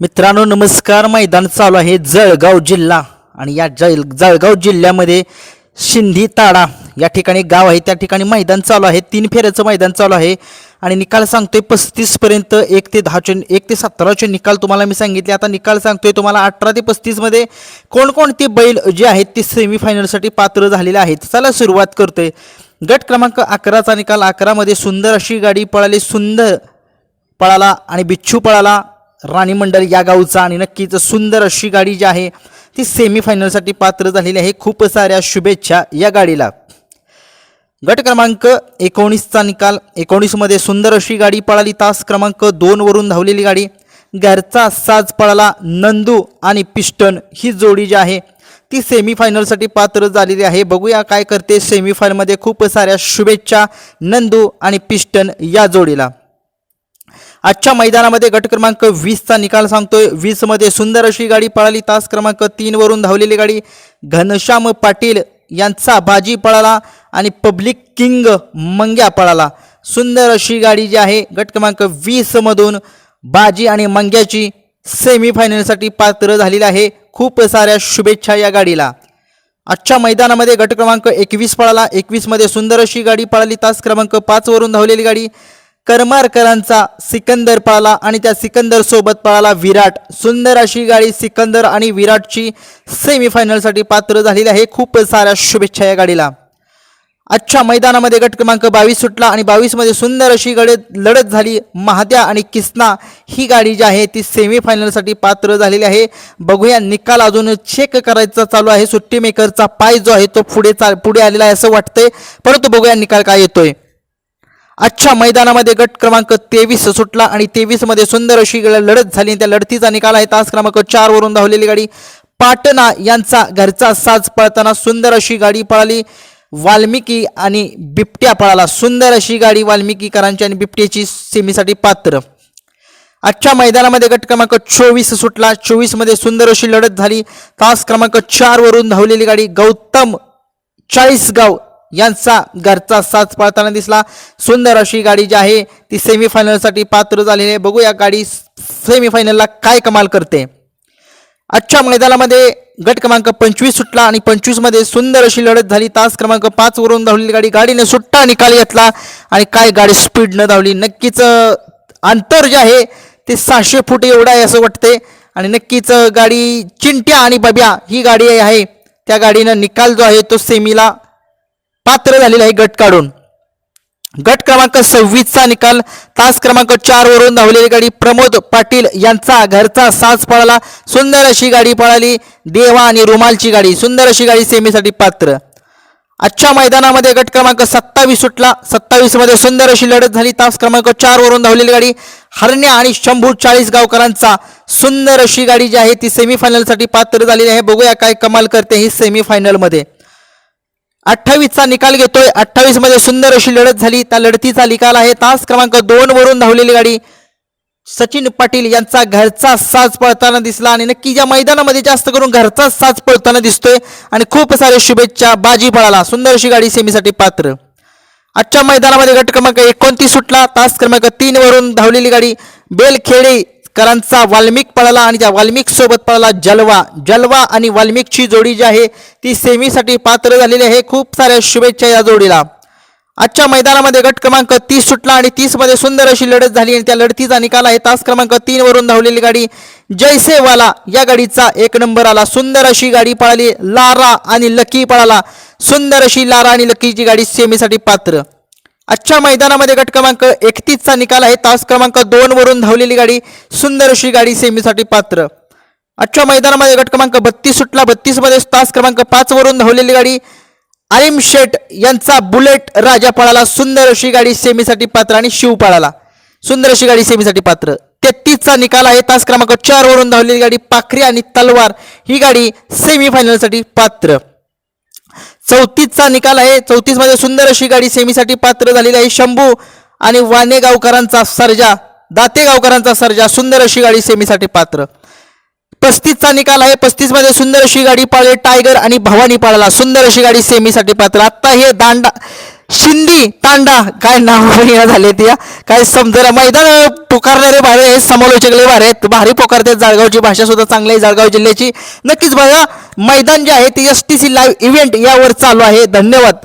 मित्रांनो नमस्कार. मैदान चालू आहे जळगाव जिल्हा. आणि या जळ जळगाव जिल्ह्यामध्ये शिंदी ताडा या ठिकाणी गाव आहे. त्या ठिकाणी मैदान चालू आहे. तीन फेऱ्याचं मैदान चालू आहे. आणि निकाल सांगतोय पस्तीसपर्यंत एक ते दहाचे एक ते सतराचे निकाल तुम्हाला मी सांगितले. आता निकाल सांगतोय तुम्हाला अठरा ते पस्तीसमध्ये कोणकोणते बैल जे आहेत ते सेमीफायनलसाठी पात्र झालेले आहेत. चला सुरुवात करतोय. गट क्रमांक अकराचा निकाल. अकरामध्ये सुंदर अशी गाडी पळाली. सुंदर पळाला आणि बिच्छू पळाला. राणी मंडल या गावचा आणि नक्कीच सुंदर अशी गाडी जी आहे ती सेमीफायनलसाठी पात्र झालेली आहे. खूप साऱ्या शुभेच्छा या गाडीला. गट क्रमांक एकोणीसचा निकाल. एकोणीसमध्ये सुंदर अशी गाडी पळाली. तास क्रमांक दोनवरून धावलेली गाडी. घरचा साज पळाला. नंदू आणि पिस्टन ही जोडी जी आहे ती सेमीफायनलसाठी पात्र झालेली आहे. बघूया काय करते सेमीफायनलमध्ये खूप साऱ्या शुभेच्छा नंदू आणि पिस्टन या जोडीला. आजच्या मैदानामध्ये गट क्रमांक वीसचा निकाल सांगतोय. वीसमध्ये सुंदर अशी गाडी पळाली. तास क्रमांक तीनवरून धावलेली गाडी घनश्याम पाटील यांचा बाजी पळाला आणि पब्लिक किंग मंग्या पळाला. सुंदर अशी गाडी जी आहे गट क्रमांक वीसमधून बाजी आणि मंग्याची सेमीफायनलसाठी पात्र झालेली आहे. खूप साऱ्या शुभेच्छा या गाडीला. आजच्या मैदानामध्ये गट क्रमांक एकवीस पळाला. एकवीसमध्ये सुंदर अशी गाडी पळाली. तास क्रमांक पाचवरून धावलेली गाडी. करमारकरांचा सिकंदर पळाला आणि त्या सिकंदर सोबत पळाला विराट. सुंदर अशी गाडी सिकंदर आणि विराटची सेमीफायनलसाठी पात्र झालेली आहे. खूप साऱ्या शुभेच्छा या गाडीला. आजच्या मैदानामध्ये गट क्रमांक बावीस सुटला आणि बावीसमध्ये सुंदर अशी गडत लढत झाली. महाद्या आणि किसना ही गाडी जी आहे ती सेमीफायनलसाठी पात्र झालेली आहे. बघूया निकाल अजून चेक करायचा चालू आहे. सुट्टी मेकरचा पाय जो आहे तो पुढे चा पुढे आलेला आहे असं वाटतंय. परंतु बघूया निकाल काय येतोय. आजच्या मैदानामध्ये गट क्रमांक तेवीस सुटला आणि तेवीसमध्ये सुंदर अशी लढत झाली. त्या लढतीचा निकाल आहे तास क्रमांक चार वरून धावलेली गाडी पाटणा यांचा घरचा साज पळताना सुंदर अशी गाडी पळाली. वाल्मिकी आणि बिबट्या पळाला. सुंदर अशी गाडी वाल्मिकीकरांची आणि बिबट्याची सेमीसाठी पात्र. आजच्या मैदानामध्ये गट क्रमांक चोवीस सुटला. चोवीसमध्ये सुंदर अशी लढत झाली. तास क्रमांक चार वरून धावलेली गाडी गौतम चाळीसगाव यांचा घरचा साथ पळताना दिसला. सुंदर अशी गाडी जी आहे ती सेमीफायनलसाठी पात्र झालेली आहे. बघूया गाडी सेमीफायनलला काय कमाल करते. आजच्या मैदानामध्ये गट क्रमांक पंचवीस सुटला आणि पंचवीसमध्ये सुंदर अशी लढत झाली. तास क्रमांक पाच वरून धावलेली गाडी गाडीने सुट्टा निकाल घेतला आणि काय गाडी स्पीडनं धावली. नक्कीच अंतर जे आहे ते सहाशे फूट एवढं आहे असं वाटते आणि नक्कीच गाडी चिंट्या आणि बब्या ही गाडी आहे. त्या गाडीनं निकाल जो आहे तो सेमीला पात्र झालेला आहे गट काढून. गट क्रमांक सव्वीसचा निकाल तास क्रमांक चार वरून धावलेली गाडी प्रमोद पाटील यांचा घरचा साज पळाला. सुंदर अशी गाडी पळाली. देवा आणि रुमालची गाडी सुंदर अशी गाडी सेमीसाठी पात्र. आजच्या मैदानामध्ये गट क्रमांक सत्तावीस सुटला. सत्तावीसमध्ये सुंदर अशी लढत झाली. तास क्रमांक चार वरून धावलेली गाडी हरण्या आणि शंभू चाळीस गावकरांचा सुंदर अशी गाडी जी आहे ती सेमीफायनलसाठी पात्र झालेली आहे. बघूया काय कमाल करते ही सेमीफायनलमध्ये अठ्ठावीसचा निकाल घेतोय. अठ्ठावीसमध्ये सुंदर अशी लढत झाली. त्या लढतीचा निकाल आहे. तास क्रमांक दोन वरून धावलेली गाडी सचिन पाटील यांचा घरचा साज पळताना दिसला आणि नक्की या मैदानामध्ये जास्त करून घरचाच साज पळताना दिसतोय आणि खूप सारे शुभेच्छा बाजी पळाला सुंदर अशी गाडी सेमीसाठी पात्र. आजच्या मैदानामध्ये गट क्रमांक एकोणतीस सुटला. तास क्रमांक तीन वरून धावलेली गाडी बेलखेडे करांचा वाल्मिक पळाला आणि त्या वाल्मिक सोबत पळाला जलवा. जलवा आणि वाल्मिकची जोडी जी आहे ती सेमीसाठी पात्र झालेली आहे. खूप साऱ्या शुभेच्छा या जोडीला. आजच्या मैदानामध्ये गट क्रमांक तीस सुटला आणि तीसमध्ये सुंदर अशी लढत झाली आणि त्या लढतीचा निकाल आहे. तास क्रमांक तीन वरून धावलेली गाडी जयसेवाला या गाडीचा एक नंबर आला. सुंदर अशी गाडी पळाली. लारा आणि लकी पळाला. सुंदर अशी लारा आणि लकीची गाडी सेमीसाठी पात्र. आजच्या मैदानामध्ये गट क्रमांक एकतीसचा निकाल आहे. तास क्रमांक दोन वरून धावलेली गाडी सुंदर अशी गाडी सेमीसाठी पात्र. आजच्या मैदानामध्ये गट क्रमांक बत्तीस सुटला. बत्तीसमध्ये तास क्रमांक पाच वरून धावलेली गाडी आलिम शेट यांचा बुलेट राजा पळाला सुंदर अशी गाडी सेमीसाठी पात्र आणि शिव पळाला सुंदर अशी गाडी सेमीसाठी पात्र. तेहतीसचा निकाल आहे. तास क्रमांक चार वरून धावलेली गाडी पाखरी आणि तलवार ही गाडी सेमीफायनलसाठी पात्र. चौतीसचा निकाल आहे. चौतीसमध्ये सुंदर अशी गाडी सेमीसाठी पात्र झालेली आहे. शंभू आणि वाने गावकरांचा सर्जा दाते गावकरांचा सर्जा सुंदर अशी गाडी सेमीसाठी पात्र. पस्तीसचा निकाल आहे. पस्तीसमध्ये सुंदर अशी गाडी पाळले. टायगर आणि भवानी पाळला सुंदर अशी गाडी सेमीसाठी पात्र. आता हे दांडा शिंदी तांडा काय नाव झाले ते काय समजा मैदान पुकारणारे भारे आहेत समालोचक लय भारे आहेत. भारी पुकारतात जळगावची भाषा सुद्धा चांगली आहे जळगाव जिल्ह्याची. नक्कीच बघा मैदान जे आहे ते S T C live event यावर चालू आहे. धन्यवाद.